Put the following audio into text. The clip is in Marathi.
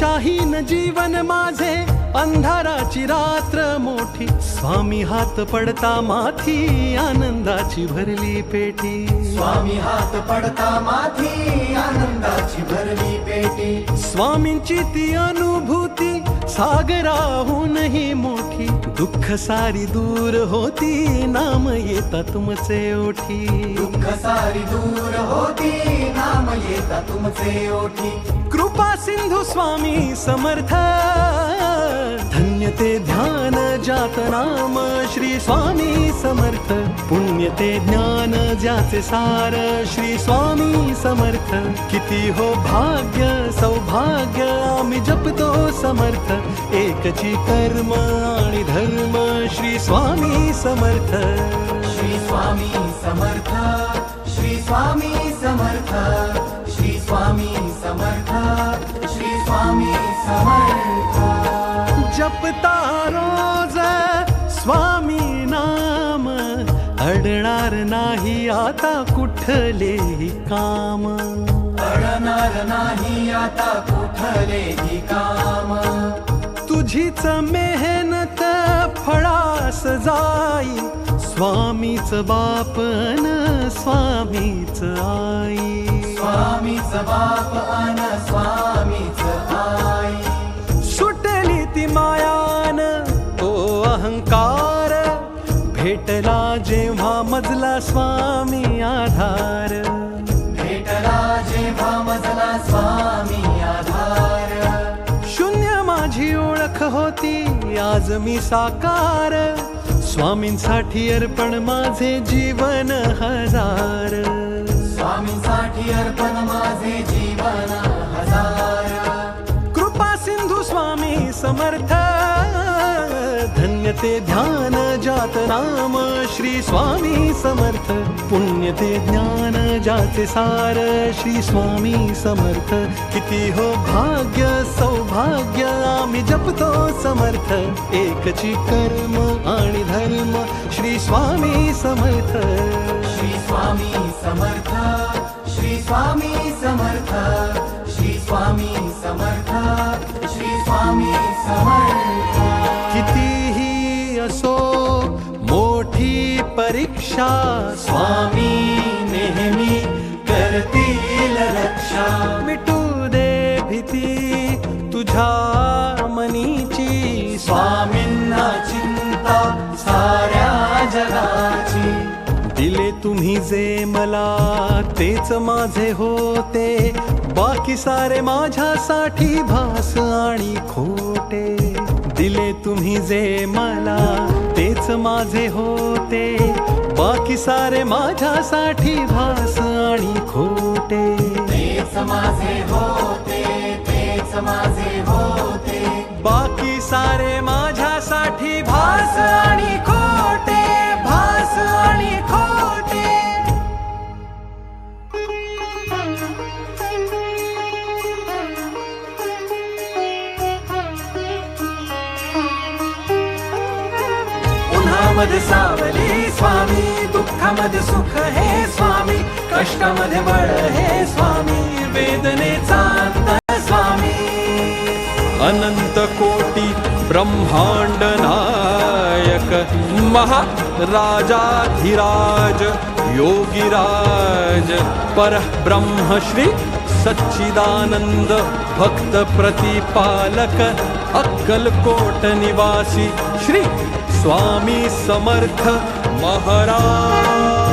जीवन माझे अंधाराची रात्र मोठी. स्वामी हात पडता माथी आनंदाची भरली पेटी. स्वामी हात पडता माथी आनंदाची भरली पेटी. स्वामींची ती अनुभूती सागराहूनही मोठी दुःख सारी दूर होती. नाम येता तुमचे ओठी. दुःख सारी दूर होती. नाम येता तुमचे ओठी. कृपा सिंधू स्वामी समर्थ. धन्य ते ध्यान जात नाम श्री स्वामी समर्थ. पुण्य ते ज्ञान ज्याचे सार श्री स्वामी समर्थ. किती हो भाग्य सौभाग्य आम्ही जपतो समर्थ. एकची कर्म आणि धर्म श्री स्वामी समर्थ. श्री स्वामी समर्थ श्री स्वामी समर्थ श्री स्वामी समर्थ श्री स्वामी समर्थ. जपता रोज स्वामी नाम अडणार नाही आता कुठलेही काम. अडणार नाही आता कुठलेही काम. तुझीच मेहनत फळास जाई. स्वामीच बापन स्वामीच आई. स्वामीच बाप अन स्वामीच आई. सुटली ती मायान तो अहंकार. भेटला जेव्हा मजला स्वामी आधार. भेटला जेव्हा मजला स्वामी होती. आज मी साकार. स्वामींसाठी अर्पण माझे जीवन हजार. स्वामींसाठी अर्पण माझे जीवन हजार. कृपा सिंधू स्वामी समर्थ. धन्य ते ध्यान जात नाम श्री स्वामी समर्थ. पुण्य ते ज्ञान जाते सार श्री स्वामी समर्थ. किती हो भाग्य सौभाग्य आम्ही जपतो समर्थ. एकची कर्म आणि धर्म श्री स्वामी समर्थ. श्री स्वामी समर्थ श्री स्वामी समर्थ. परीक्षा स्वामी नेहमी करतील रक्षा। मिटू दे भीती तुझ्या मनीची। स्वामींना चिंता साऱ्या जगाची। दिले तुम्ही जे मला तेच माझे होते। बाकी सारे माझ्यासाठी भास आणि खोटे। दिले तुम्ही जे मला तेच माझे होते. बाकी सारे माझ्यासाठी भास आणि खोटे. तेच माझे होते तेच माझे होते. बाकी सारे दुःखामध्ये सावली स्वामी दुःखामध्ये सुख हे स्वामी कष्टामध्ये बळ हे स्वामी वेदनेचा अंत स्वामी. अनंत कोटी ब्रह्मांड नायक महाराजाधिराज योगीराज परब्रह्म श्री सच्चिदानंद भक्त प्रतिपालक अक्कलकोट निवासी श्री स्वामी समर्थ महाराज।